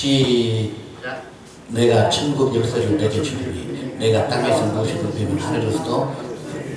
시작. 내가 천국 열쇠를 내게 주리니 내가 땅에서 무엇을 풀면 하늘에서도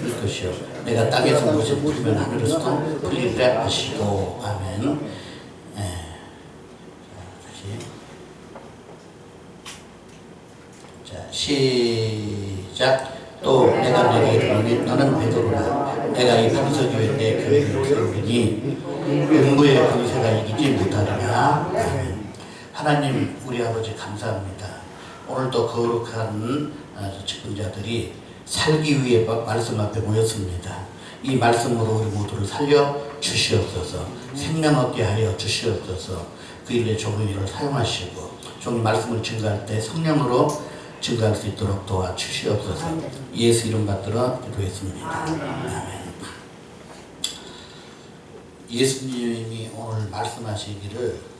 풀 것이요 내가 땅에서 무엇을 풀면 하늘에서도 풀리리라 하시고 아멘. 예. 자, 다시. 자 시작. 또 내가 너에게 이르노니 너는 베드로라 내가 이 분석교회 내 교회를 세우리니 음부의 권세가 이기지 못하리라 아멘. 하나님 우리 아버지 감사합니다. 오늘도 거룩한 아, 직분자들이 살기 위해 마- 말씀 앞에 모였습니다. 이 말씀으로 우리 모두를 살려 주시옵소서. 생명 얻게 하여 주시옵소서. 그 일에 일을 사용하시고 종의 말씀을 증가할 때 성령으로 증가할 수 있도록 도와 주시옵소서. 예수 이름 받들어 기도했습니다. 아멘. 예수님이 오늘 말씀하시기를 아,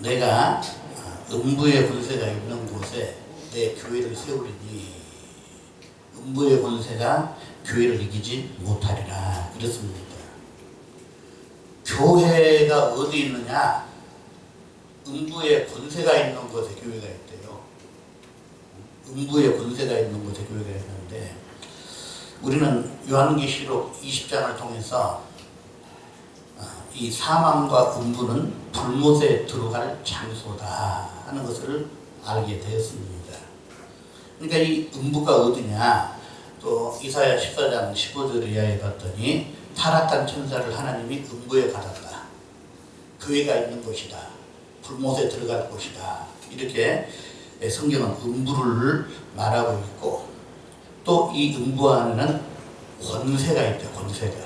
내가 아, 음부의 권세가 있는 곳에 내 교회를 세우리니 음부의 권세가 교회를 이기지 못하리라 그랬습니다. 교회가 어디 있느냐? 음부의 권세가 있는 곳에 교회가 있대요. 음부의 권세가 있는 곳에 교회가 있는데 우리는 요한계시록 20장을 통해서 아, 이 사망과 음부는 불못에 들어갈 장소다 하는 것을 알게 되었습니다. 그러니까 이 음부가 어디냐? 또 이사야 14장 15절 이하에 봤더니 타락한 천사를 하나님이 음부에 가뒀다. 교회가 있는 곳이다. 불못에 들어갈 곳이다. 이렇게 성경은 음부를 말하고 있고 또 이 음부 안에는 권세가 있대 권세가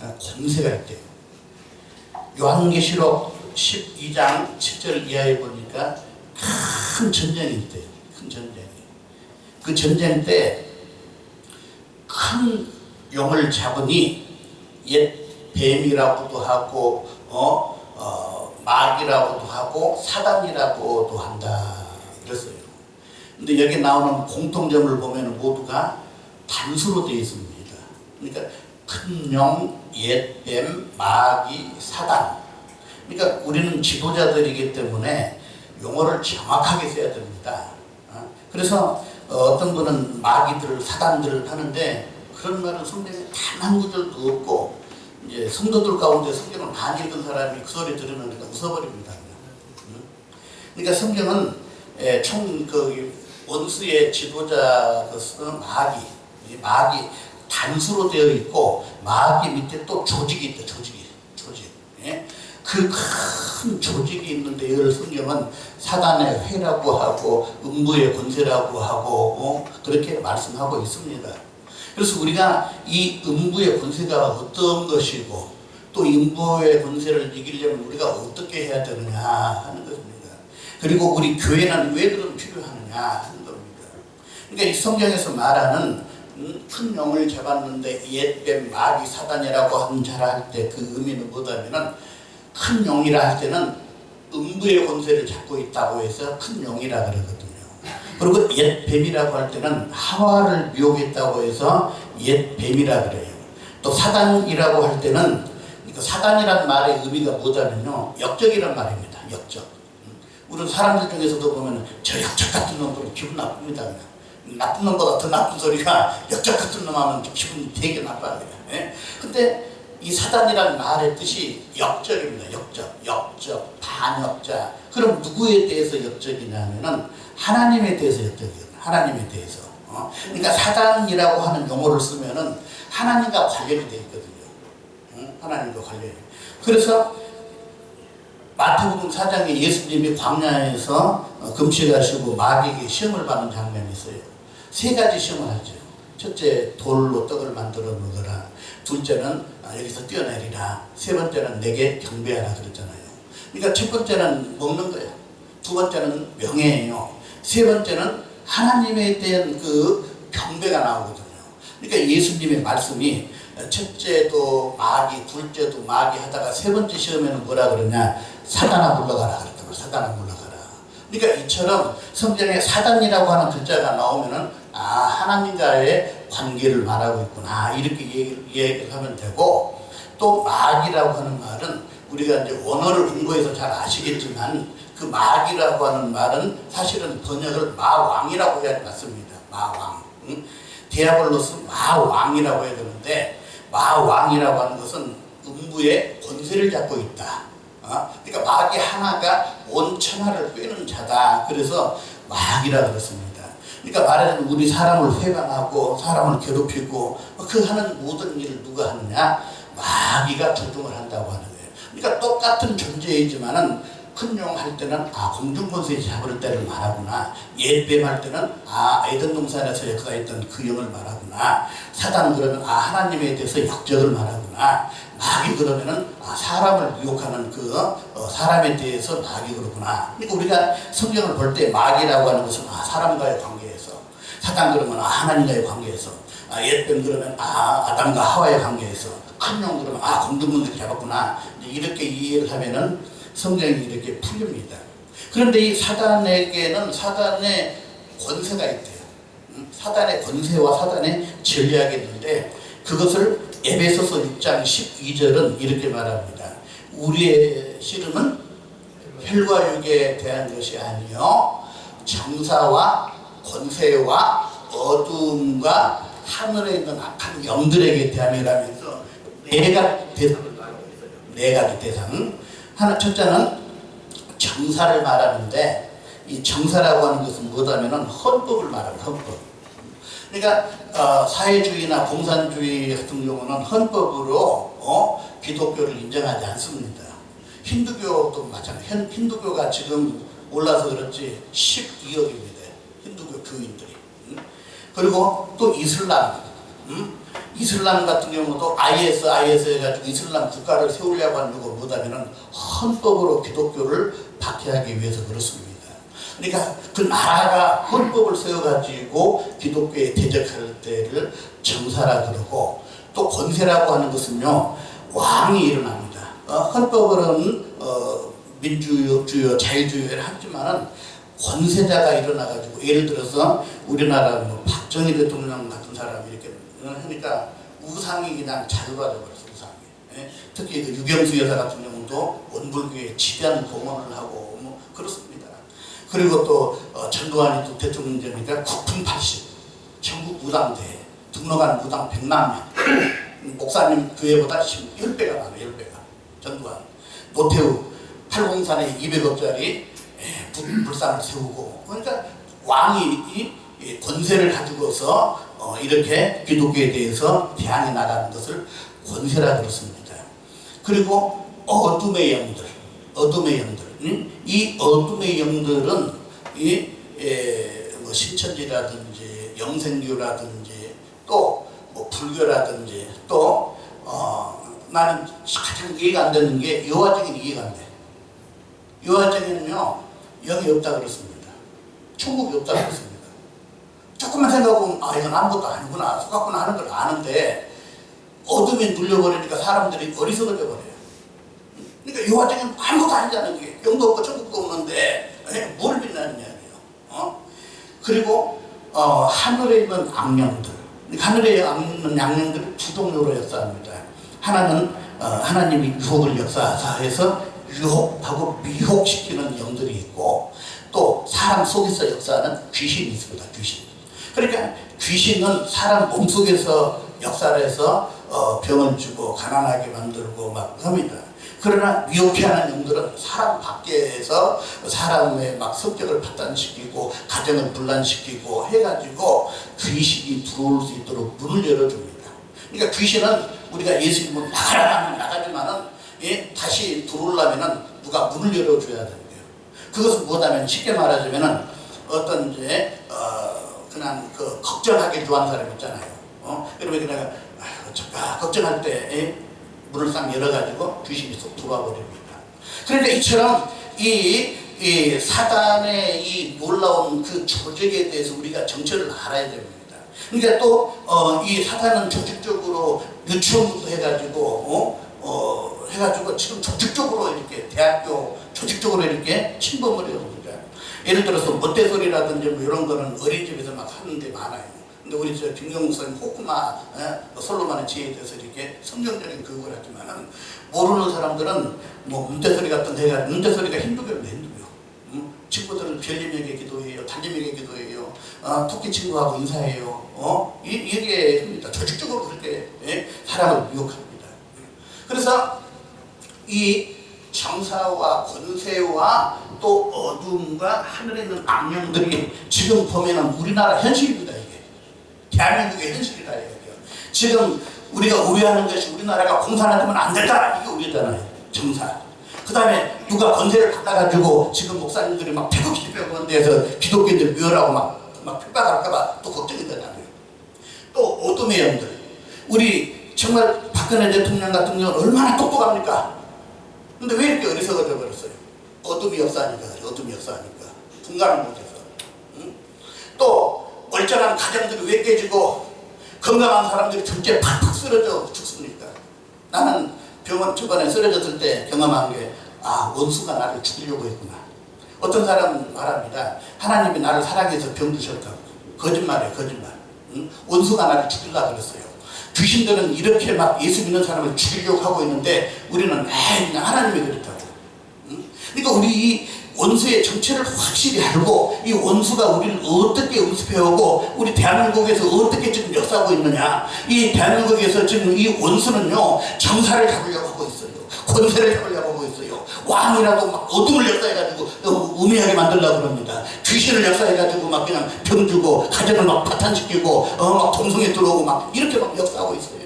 아, 권세가 있대요. 요한계시록 12장 7절 이하에 보니까 큰 전쟁이 있대요. 큰 전쟁이. 그 전쟁 때 큰 용을 잡으니 옛 뱀이라고도 하고 어, 어 마귀라고도 하고 사단이라고도 한다 그랬어요. 근데 여기 나오는 공통점을 보면 모두가 단수로 되어 있습니다. 그러니까 큰 용, 옛뱀, 마귀, 사단. 그러니까 우리는 지도자들이기 때문에 용어를 정확하게 써야 됩니다. 어? 그래서 어떤 분은 마귀들, 사단들을 하는데 그런 말은 성경에 단 한 구절도 없고 이제 성도들 가운데 성경을 많이 읽은 사람이 그 소리 들으면 그냥 웃어버립니다. 그러니까 성경은 예, 총그 원수의 지도자 그 마귀, 이 마귀 단수로 되어 있고 마귀 밑에 또 조직이 있다. 조직이, 조직. 예? 그큰 조직이 있는데 이걸 성경은 사단의 회라고 하고 음부의 권세라고 하고 어? 그렇게 말씀하고 있습니다. 그래서 우리가 이 음부의 권세가 어떤 것이고 또 음부의 권세를 이기려면 우리가 어떻게 해야 되느냐 하는 것입니다. 그리고 우리 교회는 왜 그런 필요하느냐 하는 겁니다. 그러니까 이 성경에서 말하는 음, 큰 용을 잡았는데 옛뱀 마귀 사단이라고 하는 자라 할 때 그 의미는 뭐냐면은 큰 용이라 할 때는 음부의 권세를 잡고 있다고 해서 큰 용이라 그러거든요. 그리고 옛 뱀이라고 할 때는 하와를 미혹했다고 해서 옛 뱀이라 그래요. 또 사단이라고 할 때는 그 사단이라는 말의 의미가 뭐냐면요. 역적이란 말입니다. 역적. 우리 사람들 중에서도 보면 저 역적 같은 놈 보면 기분 나쁩니다. 그냥. 나쁜 놈보다 더 나쁜 소리가 역적 같은 놈 하면 기분이 되게 나빠요. 예? 근데 이 사단이라는 말의 뜻이 역적입니다. 역적, 역적, 반역자. 그럼 누구에 대해서 역적이냐면은 하나님에 대해서 역적이에요. 하나님에 대해서. 어? 그러니까 사단이라고 하는 용어를 쓰면은 하나님과 관련이 되어 있거든요. 응? 하나님과 관련이. 그래서 마태복음 4장에 예수님이 광야에서 어, 금식하시고 마귀에게 시험을 받는 장면이 있어요. 세 가지 시험을 하죠. 첫째 돌로 떡을 만들어 먹어라. 둘째는 아, 여기서 뛰어내리라. 세 번째는 내게 경배하라 그랬잖아요. 그러니까 첫 번째는 먹는 거예요. 두 번째는 명예예요. 세 번째는 하나님에 대한 그 경배가 나오거든요. 그러니까 예수님의 말씀이 첫째도 마귀, 둘째도 마귀 하다가 세 번째 시험에는 뭐라 그러냐? 사단아 물러가라 그랬다고. 사단아 물러가라. 그러니까 이처럼 성경에 사단이라고 하는 글자가 나오면은 아 하나님과의 관계를 말하고 있구나 이렇게 얘기를, 하면 되고 또 마귀라고 하는 말은 우리가 이제 원어를 공부해서 잘 아시겠지만 그 마귀라고 하는 말은 사실은 번역을 마왕이라고 해야 맞습니다. 마왕. 응? 디아블로스 마왕이라고 해야 되는데 마왕이라고 하는 것은 음부의 권세를 잡고 있다. 어? 그러니까 마귀 하나가 온 천하를 꿰는 자다. 그래서 마귀라 그랬습니다. 그러니까 말하자면 우리 사람을 회방하고 사람을 괴롭히고 그 하는 모든 일을 누가 하느냐? 마귀가 조종을 한다고 하는 거예요. 그러니까 똑같은 존재이지만은 큰용 할 때는 아 공중권세 잡을 때를 말하구나. 옛뱀 할 때는 아 에덴 동산에서 역사했던 그 영을 말하구나. 사단 그러면 아 하나님에 대해서 역적을 말하구나. 마귀 그러면은 아 사람을 유혹하는 그 어, 사람에 대해서 마귀 그러구나. 그러니까 우리가 성경을 볼 때 마귀라고 하는 것은 아 사람과의 관계에서 사단 그러면 아 하나님과의 관계에서 아 옛뱀 그러면 아 아담과 하와의 관계에서 큰용 그러면 아 공중권세 잡았구나 이렇게 이해를 하면은 성경이 이렇게 풀립니다. 그런데 이 사단에게는 사단의 권세가 있대요. 음, 사단의 권세와 사단의 전략이 있는데 그것을 에베소서 6장 12절은 이렇게 말합니다. 우리의 씨름은 혈과 육에 대한 것이 아니요 정사와 권세와 어둠과 하늘에 있는 악한 영들에게 대함이라면서 네 가지 대상을 말하고 있어요. 네 가지 대상. 하나 첫째는 정사를 말하는데 이 정사라고 하는 것은 뭐냐면은 헌법을 말합니다. 헌법. 그러니까 어, 사회주의나 공산주의 같은 경우는 헌법으로 어, 기독교를 인정하지 않습니다. 힌두교도 마찬가지. 현- 힌두교가 지금 올라서 그렇지 12억입니다. 교인들이. 음? 그리고 또 이슬람. 음? 이슬람 같은 경우도 IS, IS 해가지고 이슬람 국가를 세우려고 하는 이유가 뭐냐면은 헌법으로 기독교를 박해하기 위해서 그렇습니다. 그러니까 그 나라가 헌법을 세워가지고 기독교에 대적할 때를 정사라 그러고 또 권세라고 하는 것은요 왕이 일어납니다. 어, 헌법으로는 어, 민주주의, 자유주의를 하지만은 권세자가 일어나가지고 예를 들어서 우리나라 뭐 박정희 대통령 같은 사람이 이렇게 하니까 우상이 그냥 자유가 되버렸어 우상이. 예? 특히 그 유경수 여사 같은 경우도 원불교에 지대한 공헌을 하고 뭐 그렇습니다. 그리고 또 어, 전두환이 또 대통령 되니까 국풍 80 전국 무당대 등록한 무당 100만 명 목사님 교회보다 10배가 많아요 10배가 전두환 노태우 팔공산에 200억짜리 불상을 세우고 그러니까 왕이 권세를 가지고서 어, 이렇게 기독교에 대해서 대항해 나가는 것을 권세라 그렇습니다. 그리고 어둠의 영들, 어둠의 영들, 응? 이 어둠의 영들은 이 에, 뭐 신천지라든지 영생교라든지 또 뭐 불교라든지 또 어, 나는 가장 이해가 안 되는 게 여화적인 이해가 안 돼. 여화적인은요 영이 없다 그렇습니다. 천국이 없다 그렇습니다. 조금만 생각하면 아 이건 아무것도 아니구나 속았구나 하는 걸 아는데 어둠에 눌려버리니까 사람들이 어리석어져 버려요. 그러니까 여화적인 아무것도 아니잖아요. 이게 영도 없고 천국도 없는데 에? 뭘 빛나는 이야기예요. 어? 그리고 어, 하늘에 있는 악령들, 하늘에 있는 악령들을 두 동료로 역사합니다. 하나는 어, 하나님이 유혹을 역사해서 유혹하고 미혹시키는 영들이 있고 또 사람 속에서 역사하는 귀신이 있습니다. 귀신. 그러니까 귀신은 사람 몸속에서 역사를 해서 어, 병을 주고 가난하게 만들고 막 합니다. 그러나 미혹해 하는 영들은 사람 밖에서 사람의 막 성격을 파탄시키고 가정을 분란시키고 해가지고 귀신이 들어올 수 있도록 문을 열어줍니다. 그러니까 귀신은 우리가 예수님은 나가라 나가지만은 예, 다시 들어오려면은 누가 문을 열어줘야 거예요. 그것은 뭐냐면 쉽게 말하자면은 어떤 이제 어, 그냥 그 걱정하기 좋아하는 사람 있잖아요. 어? 그러면 그냥 어쩔까 걱정할 때 예? 문을 싹 열어가지고 귀신이 쏙 들어와 버립니다. 그러니까 이처럼 이, 이 사단의 이 놀라운 그 조직에 대해서 우리가 정체를 알아야 됩니다. 그러니까 또, 어, 이 사단은 조직적으로 유치원부터 해가지고, 어, 어, 해가지고 지금 조직적으로 이렇게 대학교 조직적으로 이렇게 침범을 해옵니다. 예를 들어서 모태소리라든지 뭐 이런 거는 어린이집에서 막 하는 데 많아요. 근데 우리 저 김경 목사님 호쿠마 예? 솔로몬의 지혜에 대해서 이렇게 성경적인 그걸 하지만은 모르는 사람들은 뭐 문대 소리 같은 데가 문대 소리가 힌두교인데 힌두교. 음? 친구들은 별님에게 기도해요, 달님에게 기도해요, 어, 토끼 친구하고 인사해요. 어? 이, 이게. 조직적으로 그렇게 예? 사람을 미혹합니다. 그래서 이 정사와 권세와 또 어둠과 하늘에 있는 악령들이 지금 보면은 우리나라 현실입니다 이게 대한민국의 현실이라 이거예요. 지금 우리가 우려하는 것이 우리나라가 공산화 되면 안 된다 이게 우려잖아요 정사. 그 다음에 누가 권세를 받아가지고 지금 목사님들이 막 태극기 펴고 데서 기독교인들 묘라고 막, 막 핍박할까봐 또 걱정이 되잖아요. 또 어둠의 영들. 우리 정말 박근혜 대통령 같은 경우는 얼마나 똑똑합니까? 근데 왜 이렇게 어리석어 져 버렸어요? 어둠이 역사하니까 그래, 어둠이 역사하니까. 분간을 못해서. 응? 또 멀쩡한 가정들이 왜 깨지고 건강한 사람들이 절제 팍팍 쓰러져 죽습니까? 나는 병원 저번에 쓰러졌을 때 경험한 게 아, 원수가 나를 죽이려고 했구나. 어떤 사람은 말합니다. 하나님이 나를 사랑해서 병드셨다고. 거짓말이에요, 거짓말. 응? 원수가 나를 죽이려고 그랬어요. 귀신들은 이렇게 막 예수 믿는 사람을 죽이려고 하고 있는데 우리는 에이, 하나님이 그랬다고. 응? 그러니까 우리 이 원수의 정체를 확실히 알고 이 원수가 우리를 어떻게 음습해오고 우리 대한민국에서 어떻게 지금 역사하고 있느냐 이 대한민국에서 지금 이 원수는요 정사를 잡으려고 하고 있어요 권세를 잡으려고 있어요 왕이라고 막 어둠을 역사해가지고 우매하게 만들려고 그럽니다 귀신을 역사해가지고 막 그냥 병 주고 가정을 막 파탄시키고 어막 동성애 들어오고 막 이렇게 막 역사하고 있어요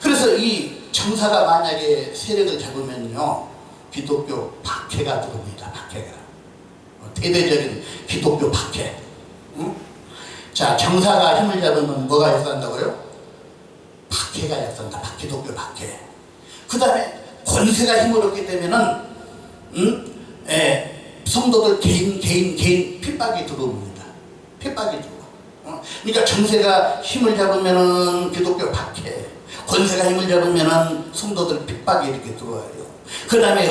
그래서 이 정사가 만약에 세력을 잡으면요 기독교 박해가 들어옵니다. 박해가 어, 대대적인 기독교 박해. 응? 자 정사가 힘을 잡으면 뭐가 역사한다고요? 박해가 역사한다. 박- 기독교 박해. 그 다음에 권세가 힘을 얻게 되면은 응? 예, 성도들 개인 개인 개인 핍박이 들어옵니다. 핍박이 들어. 어? 그러니까 정세가 힘을 잡으면은 기독교 박해, 권세가 힘을 잡으면은 성도들 핍박이 이렇게 들어와요. 그 다음에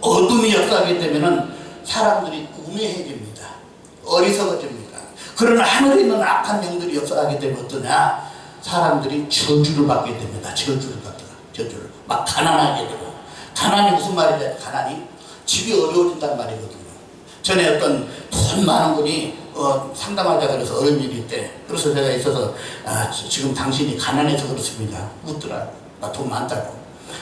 어둠이 역사하게 되면은 사람들이 우매해집니다. 어리석어집니다. 그러나 하늘에 있는 악한 영들이 역사하게 되면 어떠냐? 사람들이 저주를 받게 됩니다. 저주를 받더라. 저주를. 막 가난하게 되고. 가난이 무슨 말이냐? 가난이 집이 어려워진단 말이거든요. 전에 어떤 돈 많은 분이 어, 상담하자 그래서 일이 있대. 그래서 제가 있어서 아, 지- 지금 당신이 가난해서 그렇습니다. 묻더라. 나 돈 많다고.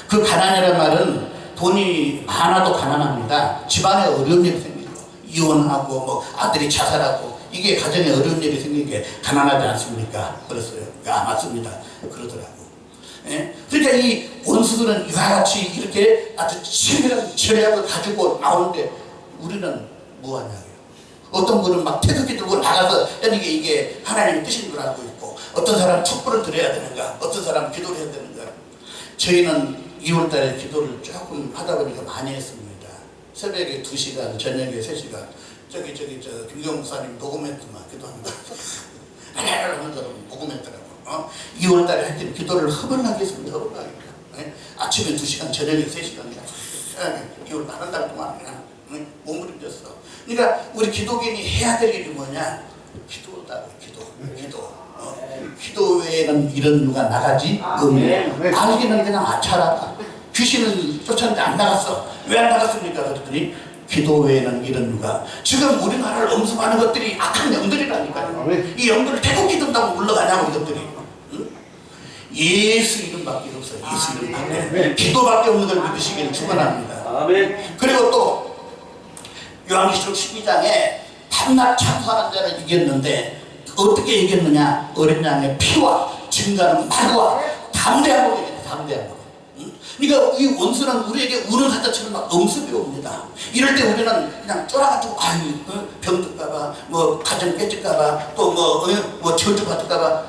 그 가난이란 말은 돈이 많아도 가난합니다. 집안에 어려운 일이 생기죠. 이혼하고 뭐 아들이 자살하고 이게 가정에 어려운 일이 생긴 게 가난하지 않습니까? 그랬어요. 아 맞습니다. 그러더라고. 예? 그러니까 이 원수들은 이와 같이 이렇게 아주 치밀한 전략을 가지고 나오는데 우리는 뭐하냐고요. 어떤 분은 막 태극기 들고 나가서 이게 이게 하나님의 뜻인 줄 알고 있고 어떤 사람은 촛불을 드려야 되는가 어떤 사람은 기도를 해야 되는가 저희는 2월달에 기도를 조금 하다 보니까 많이 했습니다. 새벽에 2시간, 저녁에 3시간. 저기 저기 저 김경 목사님 녹음했더만 거. 하면서 녹음했더라고. 어? 2월 달에 하여튼 기도를 허벌나게 했습니다. 허벌나게. 예? 아침에 2시간, 저녁에 3시간. 예, 2월 다른 달 동안 그냥 예? 몸부림졌어. 그러니까 우리 기독인이 해야 될 일이 뭐냐? 기도다고 기도. 기도. 어? 기도 외에는 이런 누가 나가지 없네. 나기는 그냥 아차라다. 귀신은 쫓았는데 안 나갔어. 왜 안 나갔습니까? 그랬더니 기도 외에는 이런 누가 지금 우리나라를 엄습하는 것들이 악한 영들이라니까요. 이 영들을 태국기 든다고 물러가냐고 이것들이. 응? 예수 이름밖에 없어요. 예수 이름밖에. 기도밖에 없는 걸 믿으시기를 축원합니다. 아멘. 그리고 또 요한계시록 12장에 밤낮 참수하는 자를 이겼는데 어떻게 이겼느냐 어린 양의 피와 증가는 말과 담대함으로 이겼다 담대함으로 응? 그러니까 이 원수는 우리에게 우는 사자처럼 막 엄습이 옵니다 이럴 때 우리는 그냥 쫄아가지고 아유 어? 병들까봐 뭐 가정 깨질까봐 또뭐 어? 뭐 저주받을까봐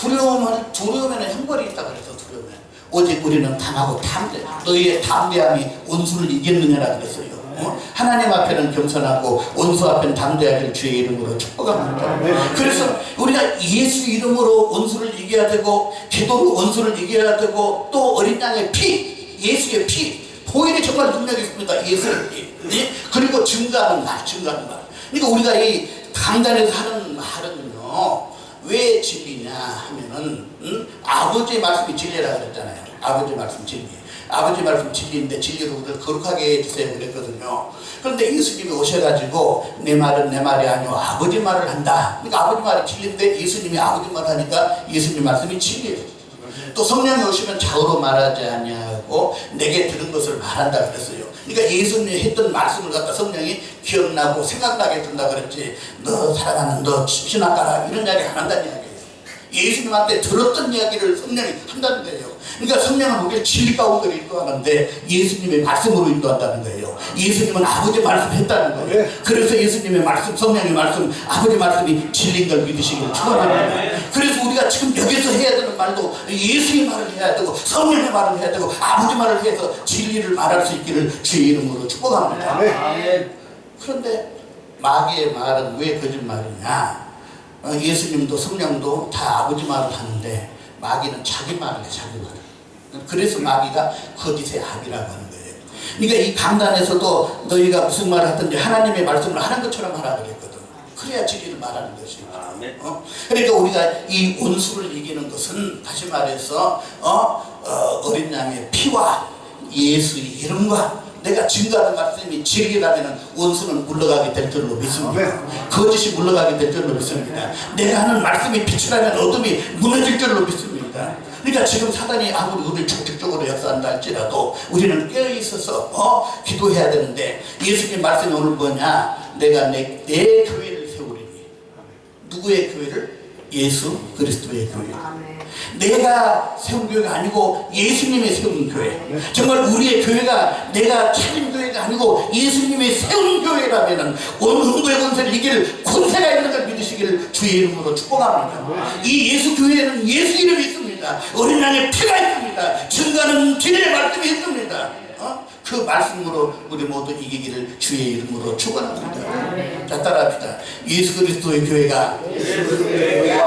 두려움은 두려움에는 형벌이 있다 그래서 두려움에 오직 우리는 담하고 담대 너희의 담대함이 원수를 이겼느냐라 그랬어요. 어? 하나님 앞에는 겸손하고 원수 앞에는 담대하기를 주의 이름으로 축복합니다. 그래서 우리가 예수 이름으로 원수를 이겨야 되고 기도로 원수를 이겨야 되고 또 어린 양의 피 예수의 피 보일이 정말 능력이 있습니다. 예수의 피 네? 그리고 증가하는 말 증가하는 말 그러니까 우리가 이 강단에서 하는 말은요 왜 진리냐 하면은 음? 아버지 말씀이 진리라 그랬잖아요. 아버지 말씀 진리. 아버지 말씀 진리인데 진리로 우리를 거룩하게 해주세요 그랬거든요. 그런데 예수님이 오셔가지고 내 말은 내 말이 아니오 아버지 말을 한다. 그러니까 아버지 말이 진리인데 예수님이 아버지 말을 하니까 예수님 말씀이 진리예요. 또 성령이 오시면 좌우로 말하지 아니하고 내게 들은 것을 말한다 그랬어요. 그러니까 예수님이 했던 말씀을 갖다 성령이 기억나고 생각나게 된다 그랬지. 너 사랑하는 너 신학가라 이런 이야기 안 한다는 이야기예요. 예수님한테 들었던 이야기를 성령이 한다는 거예요. 그러니까 성령은 우리를 진리 가운데로 인도하는데 예수님의 말씀으로 인도한다는 거예요. 예수님은 아버지 말씀했다는 거예요. 네. 그래서 예수님의 말씀, 성령의 말씀, 아버지 말씀이 진리인 걸 믿으시기를 축원합니다. 그래서 우리가 지금 여기서 해야 되는 말도 예수의 말을 해야 되고 성령의 말을 해야 되고 아버지 말을 해서 진리를 말할 수 있기를 주의 이름으로 축복합니다. 아멘. 그런데 마귀의 말은 왜 거짓말이냐? 어, 예수님도 성령도 다 아버지 말을 하는데 마귀는 자기 말을 해, 자기 말을. 그래서 마귀가 거짓의 악이라고 하는 거예요. 그러니까 이 강단에서도 너희가 무슨 말을 하든지 하나님의 말씀을 하는 것처럼 하라 그랬거든. 그래야 진리를 말하는 것이. 아멘. 어? 그러니까 우리가 이 원수를 이기는 것은 다시 말해서 어, 어, 어 린 양의 피와 예수의 이름과 내가 증거하는 말씀이 진리라면 원수는 물러가게 될 줄로 믿습니다. 거짓이 물러가게 될 줄로 믿습니다. 내가 하는 말씀이 빛이라면 어둠이 무너질 줄로 믿습니다. 그러니까 지금 사단이 아무리 우리를 적극적으로 역사한다 할지라도 우리는 깨어있어서 어? 기도해야 되는데 예수님 말씀이 오늘 뭐냐 내가 내, 내 교회를 세우리니 누구의 교회를? 예수 그리스도의 교회. 내가 세운 교회가 아니고 예수님의 세운 교회. 정말 우리의 교회가 내가 차린 교회가 아니고 예수님이 세운 교회라면은 온 흥부의 권세를 이길 권세가 있는 걸 믿으시기를 주의 이름으로 축복합니다. 이 예수 교회에는 예수 이름이 있습니다. 어린 양의 피가 있습니다. 증거하는 진리의 말씀이 있습니다. 어? 그 말씀으로 우리 모두 이기기를 주의 이름으로 축원합니다. 자 따라합시다. 예수 그리스도의 교회가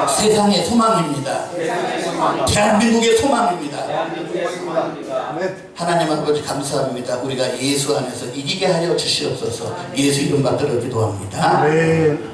세상의 소망입니다. 대한민국의 소망입니다. 아멘. 하나님 아버지 감사합니다. 우리가 예수 안에서 이기게 하여 주시옵소서. 예수 이름 받들어 기도합니다. 아멘.